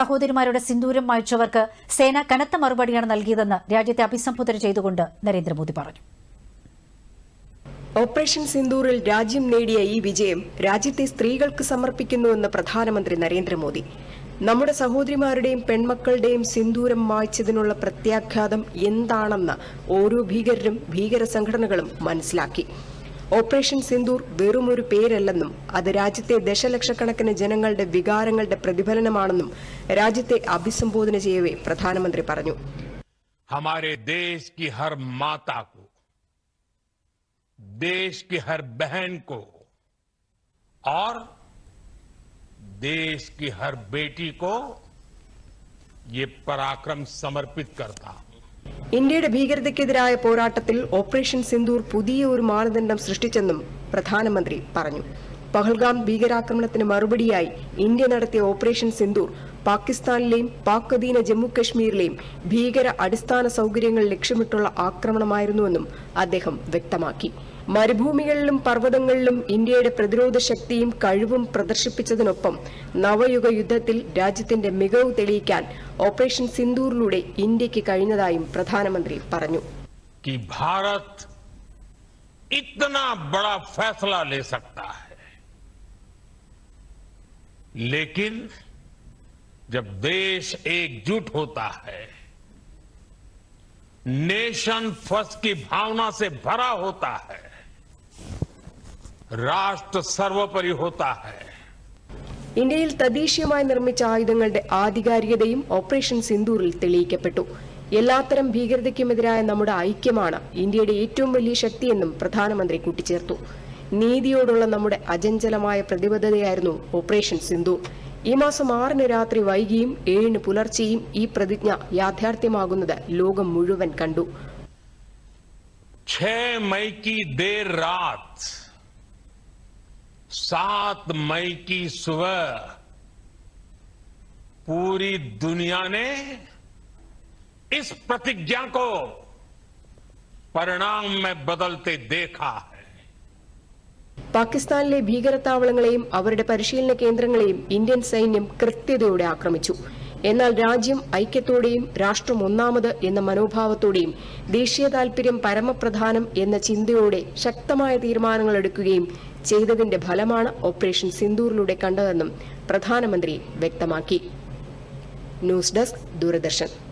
സഹോദരിമാരുടെ സിന്ദൂരം മായ്ച്ചവർക്ക് സേന കനത്ത മറുപടിയാണ് നൽകിയതെന്ന് രാജ്യത്തെ അഭിസംബോധന ചെയ്തുകൊണ്ട് നരേന്ദ്രമോദി പറഞ്ഞു. ഓപ്പറേഷൻ സിന്ദൂറിൽ രാജ്യം നേടിയ ഈ വിജയം രാജ്യത്തെ സ്ത്രീകൾക്ക് സമർപ്പിക്കുന്നുവെന്ന് പ്രധാനമന്ത്രി നരേന്ദ്രമോദി. നമ്മുടെ സഹോദരിമാരുടെയും പെൺമക്കളുടെയും സിന്ദൂരം മായ്ച്ചതിനുള്ള പ്രത്യാഘാതം എന്താണെന്ന് ഓരോ ഭീകരരും ഭീകര സംഘടനകളും മനസ്സിലാക്കി. ഓപ്പറേഷൻ സിന്ദൂർ വെറുമൊരു പേരല്ലെന്നും അത് രാജ്യത്തെ ദശലക്ഷക്കണക്കിന് ജനങ്ങളുടെ വികാരങ്ങളുടെ പ്രതിഫലനമാണെന്നും രാജ്യത്തെ അഭിസംബോധന ചെയ്യവേ പ്രധാനമന്ത്രി പറഞ്ഞു हमारे देश की हर माता को देश की हर बहन को और देश की हर बेटी को ये पराक्रम समर्पित करता हूं ഇന്ത്യയുടെ ഭീകരതയ്ക്കെതിരായ പോരാട്ടത്തിൽ ഓപ്പറേഷൻ സിന്ദൂർ പുതിയ ഒരു മാനദണ്ഡം സൃഷ്ടിച്ചെന്നും പ്രധാനമന്ത്രി പറഞ്ഞു. പഹൽഗാം ഭീകരാക്രമണത്തിന് മറുപടിയായി ഇന്ത്യ നടത്തിയ ഓപ്പറേഷൻ സിന്ദൂർ പാകിസ്ഥാനിലെയും പാക് അധീന ജമ്മു കശ്മീരിലെയും ഭീകര അടിസ്ഥാന സൗകര്യങ്ങൾ ലക്ഷ്യമിട്ടുള്ള ആക്രമണമായിരുന്നുവെന്നും അദ്ദേഹം വ്യക്തമാക്കി. മരുഭൂമികളിലും പർവ്വതങ്ങളിലും ഇന്ത്യയുടെ പ്രതിരോധ ശക്തിയും കഴിവും പ്രദർശിപ്പിച്ചതിനൊപ്പം നവയുഗ യുദ്ധത്തിൽ രാജ്യത്തിന്റെ മികവ് തെളിയിക്കാൻ ഓപ്പറേഷൻ സിന്ദൂറിലൂടെ ഇന്ത്യക്ക് കഴിഞ്ഞതായും പ്രധാനമന്ത്രി പറഞ്ഞു कि भारत इतना बड़ा फैसला ले सकता है लेकिन जब देश एकजुट होता है नेशन फर्स्ट की भावना से भरा होता है രാഷ്ട്ര സർവപരി ഇന്ത്യയിൽ തദ്ദേശീയമായി നിർമ്മിച്ച ആയുധങ്ങളുടെ ആധികാരികതയും ഓപ്പറേഷൻ സിന്ദൂറിൽ തെളിയിക്കപ്പെട്ടു. എല്ലാത്തരം ഭീകരതയ്ക്കുമെതിരായ നമ്മുടെ ഐക്യമാണ് ഇന്ത്യയുടെ ഏറ്റവും വലിയ ശക്തിയെന്നും പ്രധാനമന്ത്രി കൂട്ടിച്ചേർത്തു. നീതിയോടുള്ള നമ്മുടെ അജഞ്ചലമായ പ്രതിബദ്ധതയായിരുന്നു ഓപ്പറേഷൻ സിന്ധു ഈ മാസം ആറിന് രാത്രി വൈകിയും ഏഴിന് പുലർച്ചെയും ഈ പ്രതിജ്ഞ യാഥാർത്ഥ്യമാകുന്നത് ലോകം മുഴുവൻ കണ്ടു. 6 മൈ ദേർ सात मई की सुबह पूरी दुनिया ने इस प्रतिज्ञा को परिणाम में बदलते देखा है പാകിസ്ഥാനിലെ ഭീകരത്താവളങ്ങളെയും അവരുടെ പരിശീലന കേന്ദ്രങ്ങളെയും ഇന്ത്യൻ സൈന്യം കൃത്യതയോടെ ആക്രമിച്ചു എന്നാൽ രാജ്യം ഐക്യത്തോടെയും രാഷ്ട്രം ഒന്നാമത് എന്ന മനോഭാവത്തോടെയും ദേശീയ താൽപര്യം പരമപ്രധാനം എന്ന ചിന്തയോടെ ശക്തമായ തീരുമാനങ്ങൾ എടുക്കുകയും ചെയ്തതിന്റെ ഫലമാണ് ഓപ്പറേഷൻ സിന്ദൂറിലൂടെ കണ്ടതെന്നും പ്രധാനമന്ത്രി വ്യക്തമാക്കി. News desk Doordarshan.